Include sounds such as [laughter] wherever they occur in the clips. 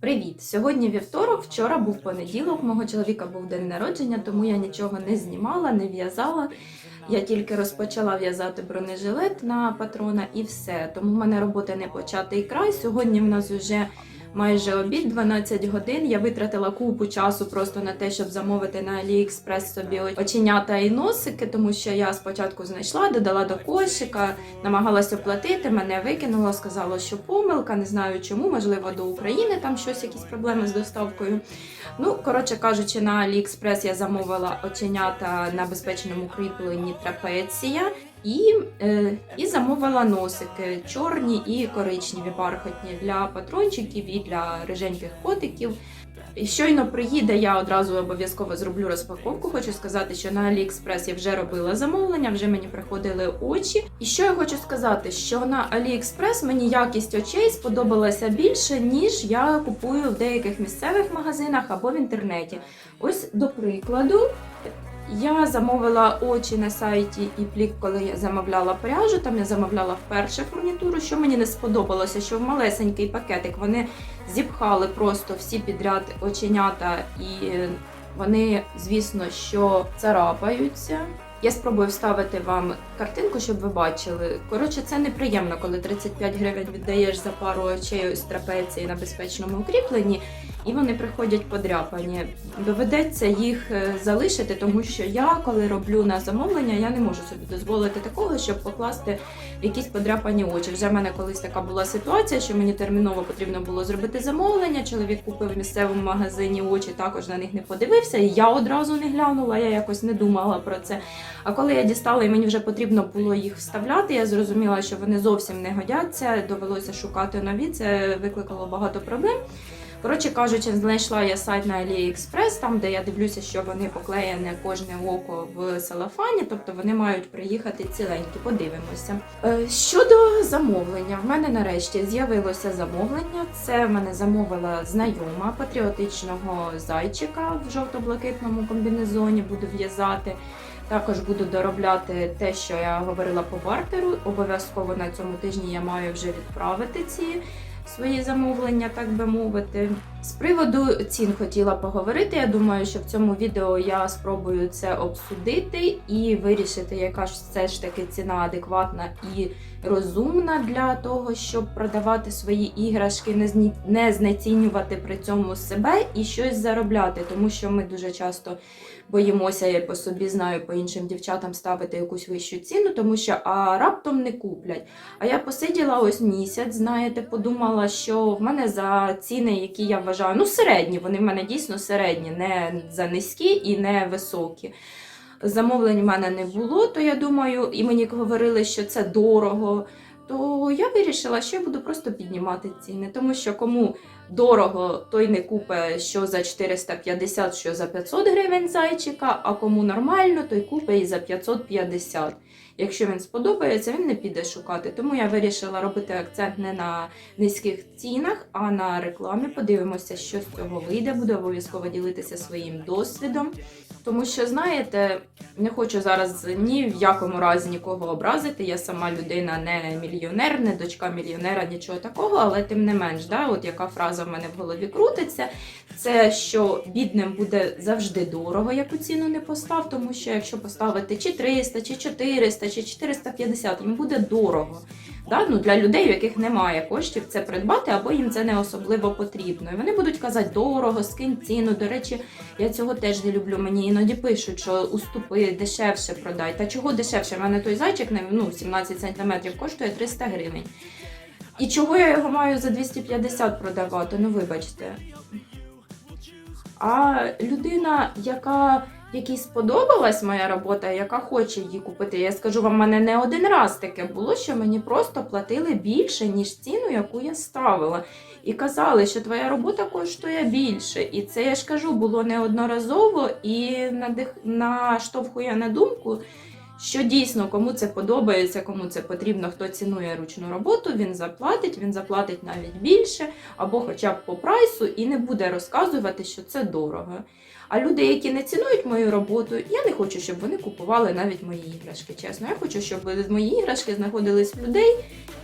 Привіт! Сьогодні вівторок, вчора був понеділок. Мого чоловіка був день народження, тому я нічого не знімала, не в'язала. Я тільки розпочала в'язати бронежилет на патрона і все. Тому в мене роботи не початий край. Сьогодні в нас вже майже обід, 12 годин. Я витратила купу часу просто на те, щоб замовити на AliExpress собі оченята і носики, тому що я спочатку знайшла, додала до кошика, намагалася оплатити, мене викинуло, сказало, що помилка, не знаю чому, можливо, до України там щось, якісь проблеми з доставкою. Ну, коротше кажучи, на AliExpress я замовила оченята на безпечному кріпленні трапеція. І, е, і замовила носики чорні і коричневі бархатні для патрончиків і для риженьких котиків. І щойно приїде, я одразу обов'язково зроблю розпаковку. Хочу сказати, що на AliExpress я вже робила замовлення, вже мені приходили очі. І що я хочу сказати, що на AliExpress мені якість очей сподобалася більше, ніж я купую в деяких місцевих магазинах або в інтернеті. Ось до прикладу. Я замовила очі на сайті і плік, коли я замовляла пряжу. Там я замовляла вперше фурнітуру. Що мені не сподобалося, що в малесенький пакетик вони зіпхали просто всі підряд оченята, і вони, звісно, що царапаються. Я спробую вставити вам картинку, щоб ви бачили. Коротше, це неприємно, коли 35 гривень віддаєш за пару очей з трапеції на безпечному укріпленні, і вони приходять подряпані. Доведеться їх е, залишити, тому що я, коли роблю на замовлення, я не можу собі дозволити такого, щоб покласти якісь подряпані очі. Вже в мене колись така була ситуація, що мені терміново потрібно було зробити замовлення. Чоловік купив в місцевому магазині очі, також на них не подивився, і я одразу не глянула, я якось не думала про це. А коли я дістала і мені вже потрібно було їх вставляти, я зрозуміла, що вони зовсім не годяться. Довелося шукати нові. Це викликало багато проблем. Коротше кажучи, знайшла я сайт на AliExpress, там де я дивлюся, що вони поклеєне кожне око в салафані, тобто вони мають приїхати ціленькі. Подивимося. Е, Щодо замовлення, в мене нарешті з'явилося замовлення. Це в мене замовила знайома патріотичного зайчика в жовто-блакитному комбінезоні. Буду в'язати. Також буду доробляти те, що я говорила по бартеру. Обов'язково на цьому тижні я маю вже відправити ці свої замовлення, так би мовити. З приводу цін хотіла поговорити. Я думаю, що в цьому відео я спробую це обсудити і вирішити, яка ж все ж таки ціна адекватна і розумна для того, щоб продавати свої іграшки, не знецінювати при цьому себе і щось заробляти, тому що ми дуже часто боїмося, я по собі знаю, по іншим дівчатам ставити якусь вищу ціну, тому що а раптом не куплять. А я посиділа ось місяць, знаєте, подумала, що в мене за ціни, які я вважаю, ну середні, вони в мене дійсно середні, не за низькі і не високі. Замовлень в мене не було, то я думаю, і мені говорили, що це дорого. То я вирішила, що я буду просто піднімати ціни, тому що кому дорого, той не купе що за 450, що за 500 гривень зайчика, а кому нормально, той купе і за 550. Якщо він сподобається, він не піде шукати. Тому я вирішила робити акцент не на низьких цінах, а на рекламі. Подивимося, що з цього вийде. Буду обов'язково ділитися своїм досвідом. Тому що, знаєте, не хочу зараз ні в якому разі нікого образити. Я сама людина не мільйонер, не дочка мільйонера, нічого такого, але тим не менш, да, от яка фраза в мене в голові крутиться, це що бідним буде завжди дорого, яку ціну не постав, тому що якщо поставити чи 300, чи 400, чи 450, їм буде дорого. Да? Ну, для людей, у яких немає коштів це придбати, або їм це не особливо потрібно. І вони будуть казати дорого, скинь ціну. До речі, я цього теж не люблю. Мені іноді пишуть, що уступи дешевше продай. Та чого дешевше? У мене той зайчик ну, 17 сантиметрів коштує 300 гривень. І чого я його маю за 250 продавати? Ну вибачте. А людина, яка якій сподобалась моя робота, яка хоче її купити. Я скажу вам, мене не один раз таке було, що мені просто платили більше, ніж ціну, яку я ставила. І казали, що твоя робота коштує більше. І це я ж кажу, було неодноразово і надих... наштовхує на думку. Що дійсно кому це подобається, кому це потрібно, хто цінує ручну роботу, він заплатить, він заплатить навіть більше, або хоча б по прайсу, і не буде розказувати, що це дорого. А люди, які не цінують мою роботу, я не хочу, щоб вони купували навіть мої іграшки. Чесно, я хочу, щоб мої іграшки знаходились в людей,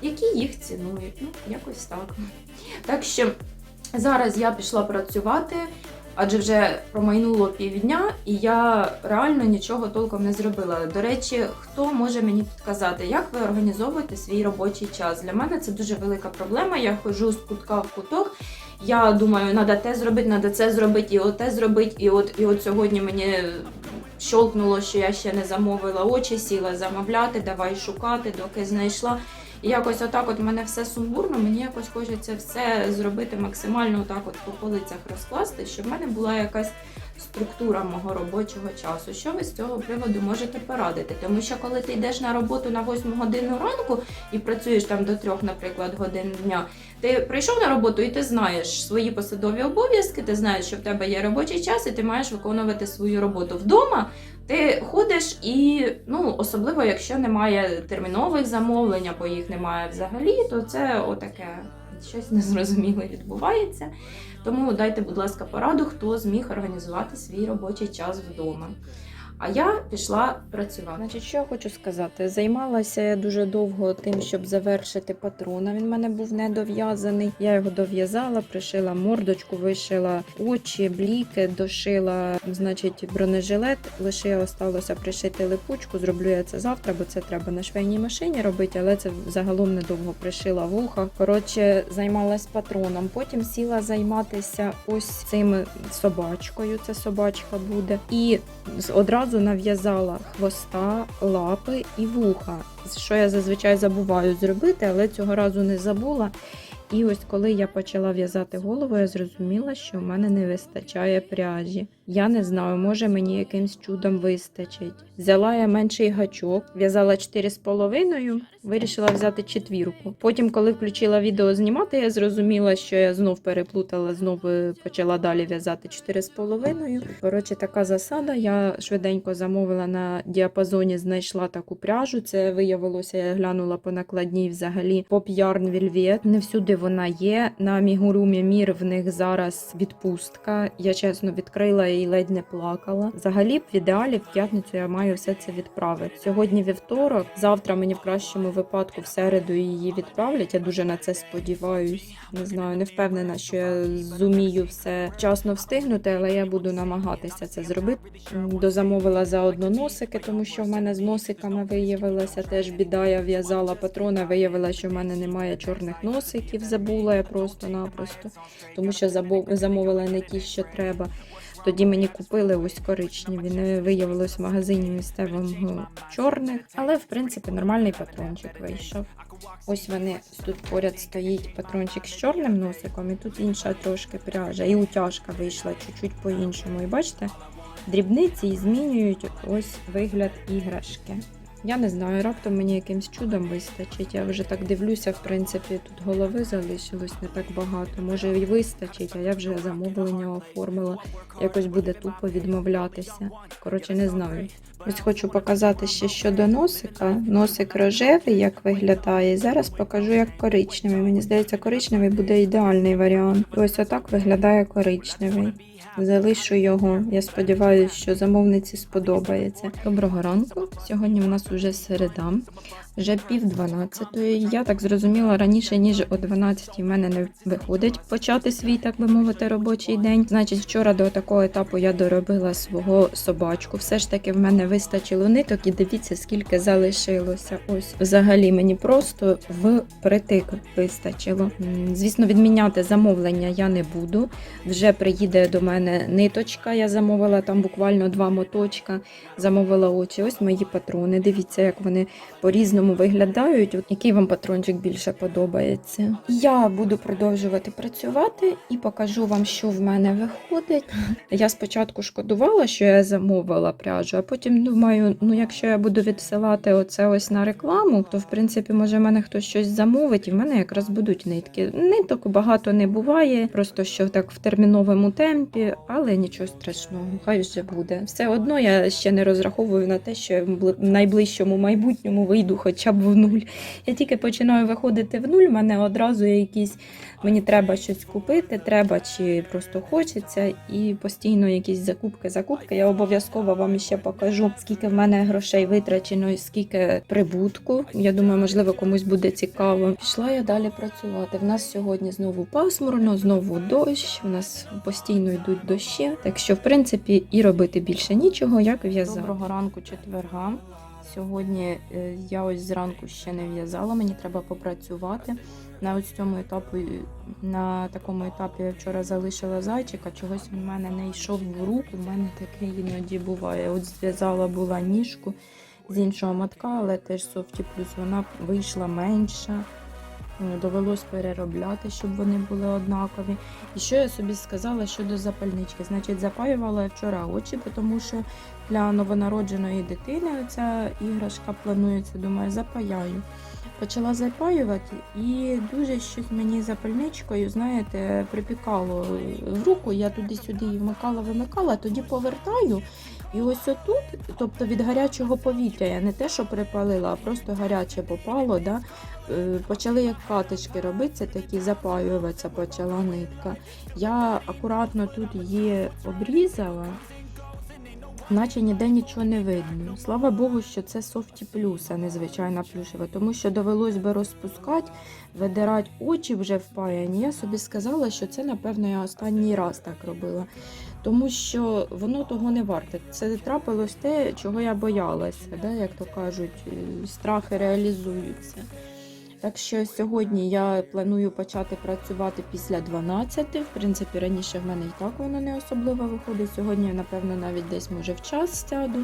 які їх цінують. Ну, якось так. Так що Зараз я пішла працювати, адже вже промайнуло півдня, і я реально нічого толком не зробила. До речі, хто може мені підказати, як ви організовуєте свій робочий час? Для мене це дуже велика проблема. Я ходжу з кутка в куток. Я думаю, треба те зробити, треба це зробити, і оте зробити. І от, і от сьогодні мені щолкнуло, що я ще не замовила очі, сіла замовляти, давай шукати, доки знайшла. І якось отак от мене все сумбурно, мені якось хочеться все зробити максимально отак от по полицях розкласти, щоб в мене була якась структура мого робочого часу. Що ви з цього приводу можете порадити? Тому що коли ти йдеш на роботу на 8 годину ранку і працюєш там до 3, наприклад, годин дня, ти прийшов на роботу і ти знаєш свої посадові обов'язки, ти знаєш, що в тебе є робочий час, і ти маєш виконувати свою роботу вдома. Ти ходиш і, ну, особливо, якщо немає термінових замовлень, або їх немає взагалі, то це отаке щось незрозуміле відбувається. Тому дайте, будь ласка, пораду, хто зміг організувати свій робочий час вдома. А я пішла працювати. Значить, що я хочу сказати? Займалася я дуже довго тим, щоб завершити патрона. Він в мене був недов'язаний. Я його дов'язала, пришила мордочку, вишила очі, бліки, дошила, значить, бронежилет. Лише осталося пришити липучку. Зроблю я це завтра, бо це треба на швейній машині робити, але це загалом недовго пришила вуха. Коротше, займалась патроном. Потім сіла займатися ось цим собачкою. Це собачка буде. І з- одразу нав'язала хвоста, лапи і вуха. Що я зазвичай забуваю зробити, але цього разу не забула. І ось коли я почала в'язати голову, я зрозуміла, що в мене не вистачає пряжі. Я не знаю, може мені якимсь чудом вистачить. Взяла я менший гачок, в'язала 4,5, вирішила взяти четвірку. Потім, коли включила відео знімати, я зрозуміла, що я знов переплутала, знову почала далі в'язати 4,5. Коротше, така засада. Я швиденько замовила на діапазоні, знайшла таку пряжу. Це виявилося, я глянула по накладній взагалі Yarn Velvet. Не всюди вона є. На Мігурумі Мір в них зараз відпустка. Я чесно відкрила і ледь не плакала. Взагалі, б в ідеалі в п'ятницю я маю все це відправити. Сьогодні вівторок, завтра мені в кращому випадку в середу її відправлять. Я дуже на це сподіваюсь. Не знаю, не впевнена, що я зумію все вчасно встигнути, але я буду намагатися це зробити. Дозамовила заодно носики, тому що в мене з носиками виявилася теж біда. Я в'язала патрона, виявила, що в мене немає чорних носиків. Забула я просто-напросто, тому що замовила не ті, що треба. Тоді мені купили ось коричневі. Не виявилось в магазині місцевому чорних, але в принципі нормальний патрончик вийшов. Ось вони тут поряд стоїть патрончик з чорним носиком, і тут інша трошки пряжа. І утяжка вийшла чуть-чуть по-іншому. І бачите, дрібниці змінюють ось вигляд іграшки. Я не знаю, раптом мені якимсь чудом вистачить. Я вже так дивлюся, в принципі, тут голови залишилось не так багато. Може і вистачить, а я вже замовлення оформила. Якось буде тупо відмовлятися. Коротше, не знаю. Ось хочу показати ще щодо носика. Носик рожевий, як виглядає. Зараз покажу, як коричневий. Мені здається, коричневий буде ідеальний варіант. Ось отак виглядає коричневий. Залишу його. Я сподіваюся, що замовниці сподобається. Доброго ранку. Сьогодні в нас уже середа, вже пів дванадцятої. Я так зрозуміла раніше, ніж о 12 в мене не виходить почати свій, так би мовити, робочий день. Значить, вчора до такого етапу я доробила свого собачку. Все ж таки в мене вистачило ниток, і дивіться, скільки залишилося. Ось взагалі мені просто впритик вистачило. Звісно, відміняти замовлення я не буду. Вже приїде до мене ниточка. Я замовила там буквально два моточка. Замовила очі. Ось мої патрони. Дивіться, як вони по-різному виглядають. Який вам патрончик більше подобається? Я буду продовжувати працювати і покажу вам, що в мене виходить. [laughs] Я спочатку шкодувала, що я замовила пряжу, а потім думаю, ну якщо я буду відсилати оце ось на рекламу, то в принципі може в мене хтось щось замовить, і в мене якраз будуть нитки. Ниток багато не буває, просто що так в терміновому темпі, але нічого страшного, хай вже буде. Все одно я ще не розраховую на те, що в найближчому майбутньому вийду хоч хоча б в нуль. Я тільки починаю виходити в нуль, в мене одразу якісь, мені треба щось купити, треба чи просто хочеться, і постійно якісь закупки, закупки. Я обов'язково вам ще покажу, скільки в мене грошей витрачено і скільки прибутку. Я думаю, можливо, комусь буде цікаво. Пішла я далі працювати. В нас сьогодні знову пасмурно, знову дощ. У нас постійно йдуть дощі. Так що, в принципі, і робити більше нічого, як в'язати. Доброго ранку, четверга. Сьогодні е, я ось зранку ще не в'язала, мені треба попрацювати. На ось цьому етапу, на такому етапі я вчора залишила зайчика, чогось він в мене не йшов в руку. У мене таке іноді буває. От зв'язала була ніжку з іншого матка, але теж софті плюс вона вийшла менша. Е, Довелось переробляти, щоб вони були однакові. І що я собі сказала щодо запальнички? Значить, запаювала я вчора очі, тому що для новонародженої дитини ця іграшка планується, думаю, запаяю. Почала запаювати і дуже щось мені запальничкою, знаєте, припікало руку. Я туди-сюди її вмикала, вимикала, тоді повертаю. І ось отут, тобто від гарячого повітря, я не те, що припалила, а просто гаряче попало. Да? Е, Почали як катишки робитися, такі запаюватися почала нитка. Я акуратно тут її обрізала, наче ніде нічого не видно. Слава Богу, що це софті плюс, а не звичайна плюшева, тому що довелось би розпускати, видирати очі вже впаяні. Я собі сказала, що це, напевно, я останній раз так робила. Тому що воно того не варте. Це трапилось те, чого я боялася, да? як то кажуть, е, страхи реалізуються. Так що сьогодні я планую почати працювати після 12. В принципі, раніше в мене і так воно не особливо виходить. Сьогодні напевно, навіть десь може в час сяду.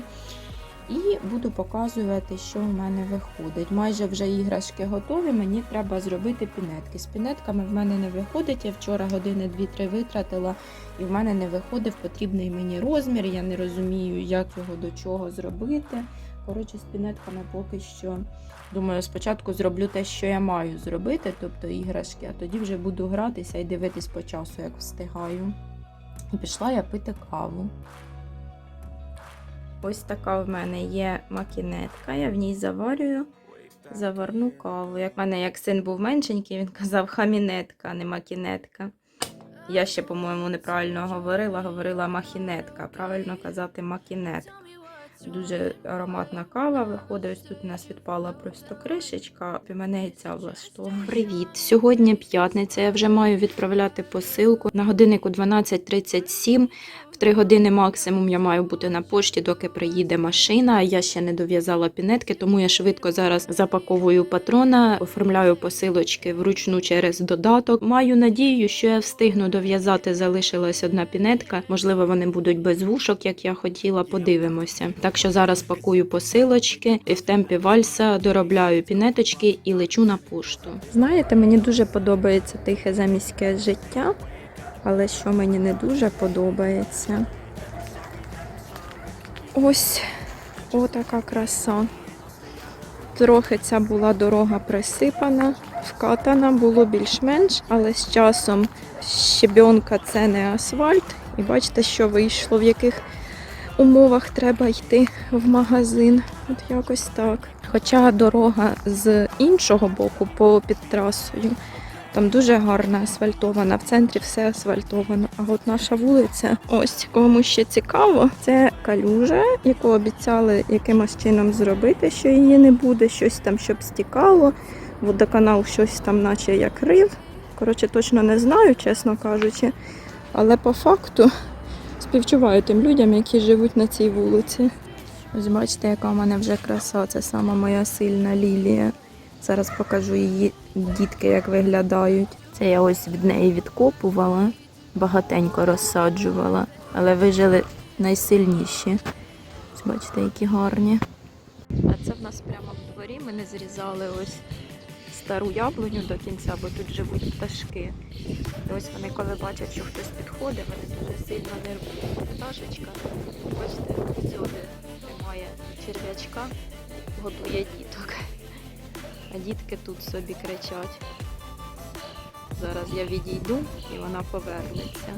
І буду показувати, що в мене виходить. Майже вже іграшки готові, мені треба зробити пінетки. З пінетками в мене не виходить. Я вчора години 2-3 витратила, і в мене не виходив потрібний мені розмір. Я не розумію, як його до чого зробити. Коротше, з пінетками поки що. Думаю, спочатку зроблю те, що я маю зробити, тобто іграшки, а тоді вже буду гратися і дивитись по часу, як встигаю. І пішла я пити каву. Ось така в мене є макінетка, я в ній заварюю заварну каву. Як в мене як син був меншенький, він казав хамінетка, а не макінетка. Я ще, по-моєму, неправильно говорила, говорила махінетка, правильно казати макінетка. Дуже ароматна кава виходить. Тут у нас відпала просто кришечка, і мене влаштовує. Привіт! Сьогодні п'ятниця. Я вже маю відправляти посилку. На годиннику 12.37. В 3 години максимум я маю бути на пошті, доки приїде машина. Я ще не дов'язала пінетки, тому я швидко зараз запаковую патрона, оформляю посилочки вручну через додаток. Маю надію, що я встигну дов'язати. Залишилась одна пінетка. Можливо, вони будуть без вушок, як я хотіла. Подивимося. Що зараз пакую посилочки і в темпі вальса доробляю пінеточки і лечу на пошту. Знаєте, мені дуже подобається тихе заміське життя. Але що мені не дуже подобається. Ось отака краса. Трохи ця була дорога присипана, вкатана, було більш-менш, але з часом щебенка це не асфальт. І бачите, що вийшло, в яких умовах треба йти в магазин. От якось так. Хоча дорога з іншого боку, по під трасою, там дуже гарна асфальтована, в центрі все асфальтовано. А от наша вулиця, ось кому ще цікаво, це калюжа, яку обіцяли якимось чином зробити, що її не буде, щось там, щоб стікало. Водоканал щось там, наче як рив. Коротше, точно не знаю, чесно кажучи. Але по факту співчуваю тим людям, які живуть на цій вулиці. Ось бачите, яка в мене вже краса. Це сама моя сильна лілія. Зараз покажу її дітки, як виглядають. Це я ось від неї відкопувала, багатенько розсаджувала, але вижили найсильніші. Ось бачите, які гарні. А це в нас прямо в дворі. Ми не зрізали ось стару яблуню до кінця, бо тут живуть пташки. І ось вони, коли бачать, що хтось підходить, вони дуже сильно нервують. Пташечка, бачите, всюди немає черв'ячка, готує діток. А дітки тут собі кричать. Зараз я відійду і вона повернеться.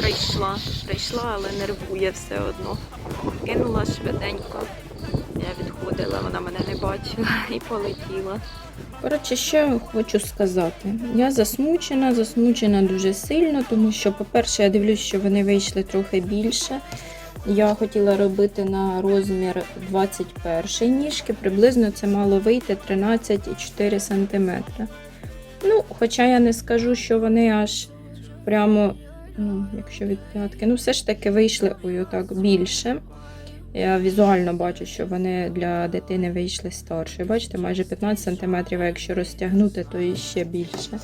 Прийшла. Прийшла, але нервує все одно. Кинула швиденько. Я відходила, вона мене не бачила [laughs] і полетіла. Коротше, що хочу сказати. Я засмучена, засмучена дуже сильно, тому що, по-перше, я дивлюсь, що вони вийшли трохи більше. Я хотіла робити на розмір 21 ніжки, приблизно це мало вийти 13,4 см. Ну, хоча я не скажу, що вони аж прямо, ну, якщо від п'ятки, ну все ж таки вийшли ой, отак більше. Я візуально бачу, що вони для дитини вийшли старше. Бачите, майже 15 см, а якщо розтягнути, то і ще більше.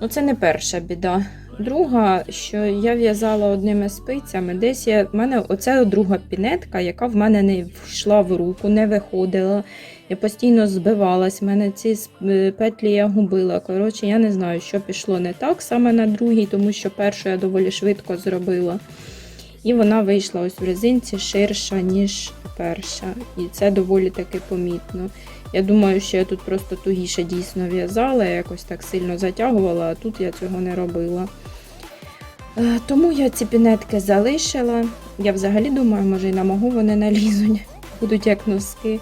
Ну, це не перша біда. Друга, що я в'язала одними спицями. Десь я, в мене оце друга пінетка, яка в мене не йшла в руку, не виходила. Я постійно збивалась, в мене ці е, петлі я губила. Коротше, я не знаю, що пішло не так саме на другій, тому що першу я доволі швидко зробила. І вона вийшла ось в резинці ширша, ніж перша. І це доволі таки помітно. Я думаю, що я тут просто тугіше дійсно в'язала, я якось так сильно затягувала, а тут я цього не робила. Е, Тому я ці пінетки залишила. Я взагалі думаю, може і на могу вони налізуть, будуть як носки.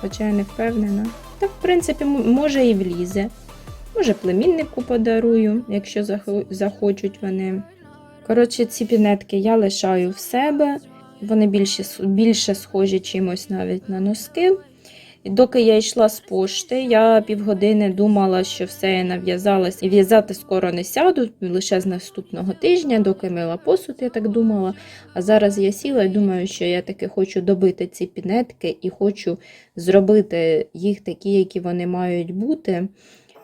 Хоча я не впевнена. Та, в принципі, може і влізе. Може, племіннику подарую, якщо захочуть вони. Коротше, ці пінетки я лишаю в себе. Вони більше, більше схожі чимось навіть на носки. Доки я йшла з пошти, я півгодини думала, що все я нав'язалась і в'язати скоро не сяду, лише з наступного тижня, доки мила посуд, я так думала. А зараз я сіла і думаю, що я таки хочу добити ці пінетки і хочу зробити їх такі, які вони мають бути.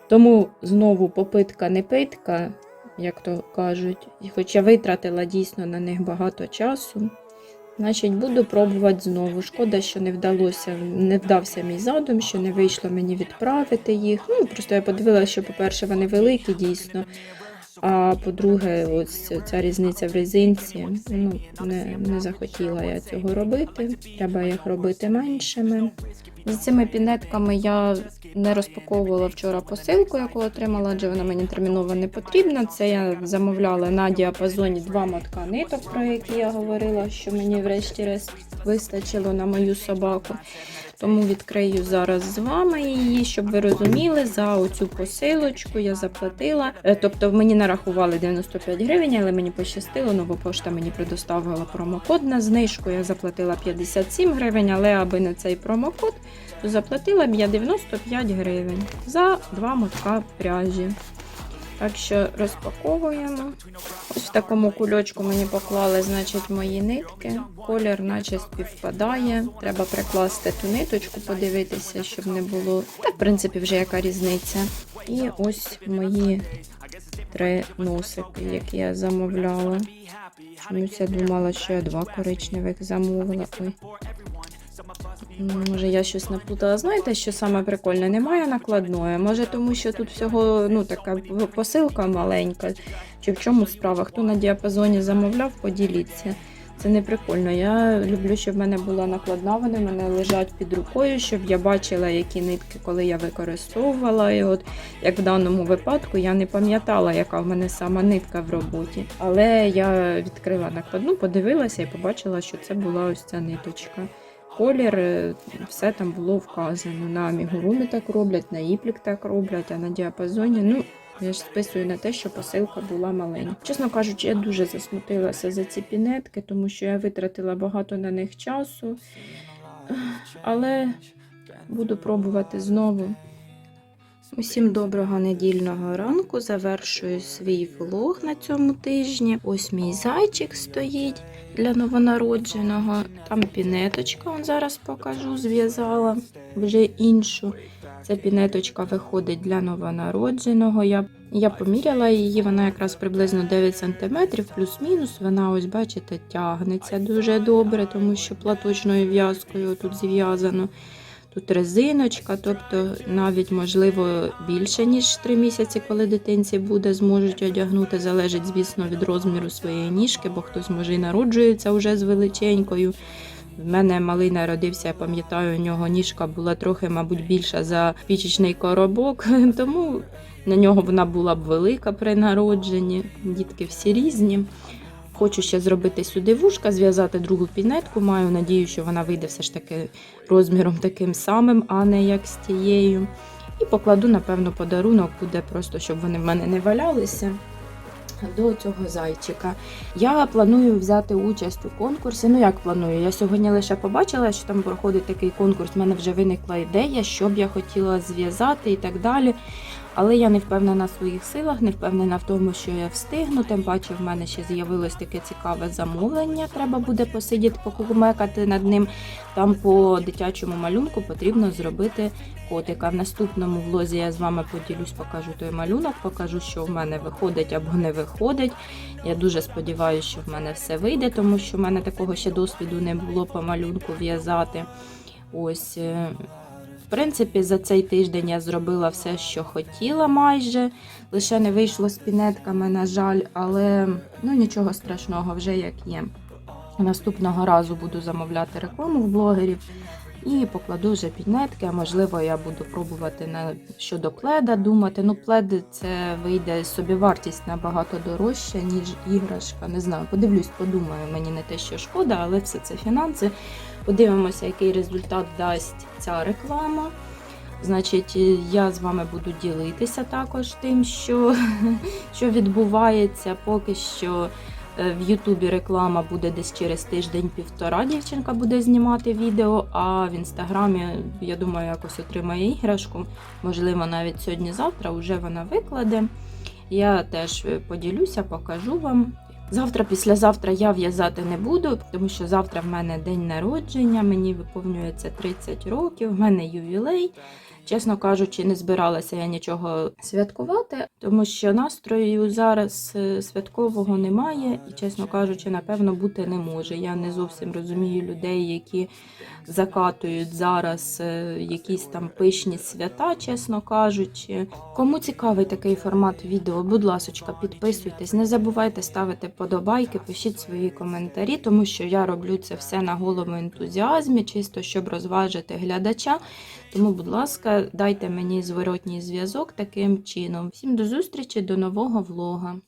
Тому знову попитка не питка, як то кажуть. Хоча витратила дійсно на них багато часу. Значить, буду пробувати знову. Шкода, що не вдалося, не вдався мій задум, що не вийшло мені відправити їх. Ну, просто я подивилася, що, по-перше, вони великі дійсно. А по-друге, ось ця різниця в резинці. Ну, не, не захотіла я цього робити. Треба їх робити меншими. З цими пінетками я не розпаковувала вчора посилку, яку отримала, адже вона мені терміново не потрібна. Це я замовляла на діапазоні два мотка ниток, про які я говорила, що мені врешті-решт вистачило на мою собаку. Тому відкрию зараз з вами її, щоб ви розуміли, за оцю посилочку я заплатила. Е, Тобто мені нарахували 95 гривень, але мені пощастило, нова пошта мені предоставила промокод на знижку. Я заплатила 57 гривень, але аби не цей промокод, то заплатила б я 95 гривень за два мотка пряжі. Так що розпаковуємо. Ось в такому кульочку мені поклали, значить, мої нитки. Колір наче співпадає. Треба прикласти ту ниточку, подивитися, щоб не було. Та, в принципі, вже яка різниця. І ось мої три носики, які я замовляла. Чомусь я думала, що я два коричневих замовила. Ой. Може, я щось наплутала. Знаєте, що саме прикольне? Немає накладної. Може, тому що тут всього ну, така посилка маленька. Чи в чому справа? Хто на діапазоні замовляв, поділіться. Це не прикольно. Я люблю, щоб в мене була накладна, вони в мене лежать під рукою, щоб я бачила, які нитки, коли я використовувала. І от як в даному випадку я не пам'ятала, яка в мене сама нитка в роботі. Але я відкрила накладну, подивилася і побачила, що це була ось ця ниточка. Колір, е, все там було вказано. На мігурумі так роблять, на іплік так роблять, а на діапазоні. Ну, я ж списую на те, що посилка була маленька. Чесно кажучи, я дуже засмутилася за ці пінетки, тому що я витратила багато на них часу. Але буду пробувати знову. Усім доброго недільного ранку. Завершую свій влог на цьому тижні. Ось мій зайчик стоїть для новонародженого. Там пінеточка, он зараз покажу, зв'язала вже іншу. Ця пінеточка виходить для новонародженого. Я, я поміряла її, вона якраз приблизно 9 см, плюс-мінус. Вона, ось, бачите, тягнеться дуже добре, тому що платочною в'язкою тут зв'язано. Тут резиночка, тобто навіть можливо більше, ніж 3 місяці, коли дитинці буде, зможуть одягнути. Залежить, звісно, від розміру своєї ніжки, бо хтось може і народжується вже з величенькою. В мене малий народився, я пам'ятаю, у нього ніжка була трохи, мабуть, більша за пічечний коробок, [laughs] тому на нього вона була б велика при народженні. Дітки всі різні. Хочу ще зробити сюди вушка, зв'язати другу пінетку. Маю надію, що вона вийде все ж таки розміром таким самим, а не як з тією. І покладу, напевно, подарунок буде просто, щоб вони в мене не валялися. До цього зайчика. Я планую взяти участь у конкурсі. Ну як планую? Я сьогодні лише побачила, що там проходить такий конкурс. У мене вже виникла ідея, що б я хотіла зв'язати і так далі. Але я не впевнена в своїх силах, не впевнена в тому, що я встигну. Тим паче, в мене ще з'явилось таке цікаве замовлення. Треба буде посидіти, покумекати над ним. Там по дитячому малюнку потрібно зробити котика. В наступному влозі я з вами поділюсь, покажу той малюнок, покажу, що в мене виходить або не виходить. Я дуже сподіваюся, що в мене все вийде, тому що в мене такого ще досвіду не було по малюнку в'язати. Ось. Принципі, за цей тиждень я зробила все, що хотіла майже. Лише не вийшло з пінетками, на жаль, але ну нічого страшного, вже як є. Наступного разу буду замовляти рекламу в блогерів і покладу вже піднетки. А можливо, я буду пробувати на щодо пледа думати. Ну, плед це вийде собівартість набагато дорожча, ніж іграшка. Не знаю, подивлюсь, подумаю. Мені не те, що шкода, але все це фінанси. Подивимося, який результат дасть ця реклама. Значить, я з вами буду ділитися також тим, що, [laughs] що відбувається. Поки що е, в Ютубі реклама буде десь через тиждень-півтора. Дівчинка буде знімати відео, а в інстаграмі, я думаю, якось отримає іграшку. Можливо, навіть сьогодні-завтра вже вона викладе. Я теж поділюся, покажу вам. Завтра, післязавтра я в'язати не буду, тому що завтра в мене день народження, мені виповнюється 30 років, в мене ювілей. Чесно кажучи, не збиралася я нічого святкувати, тому що настрою зараз е, святкового немає, і, чесно кажучи, напевно, бути не може. Я не зовсім розумію людей, які закатують зараз е, якісь там пишні свята, чесно кажучи. Кому цікавий такий формат відео, будь ласочка, підписуйтесь, не забувайте ставити подобайки, пишіть свої коментарі, тому що я роблю це все на голому ентузіазмі, чисто щоб розважити глядача. Тому, будь ласка, дайте мені зворотній зв'язок таким чином. Всім до зустрічі, до нового влога.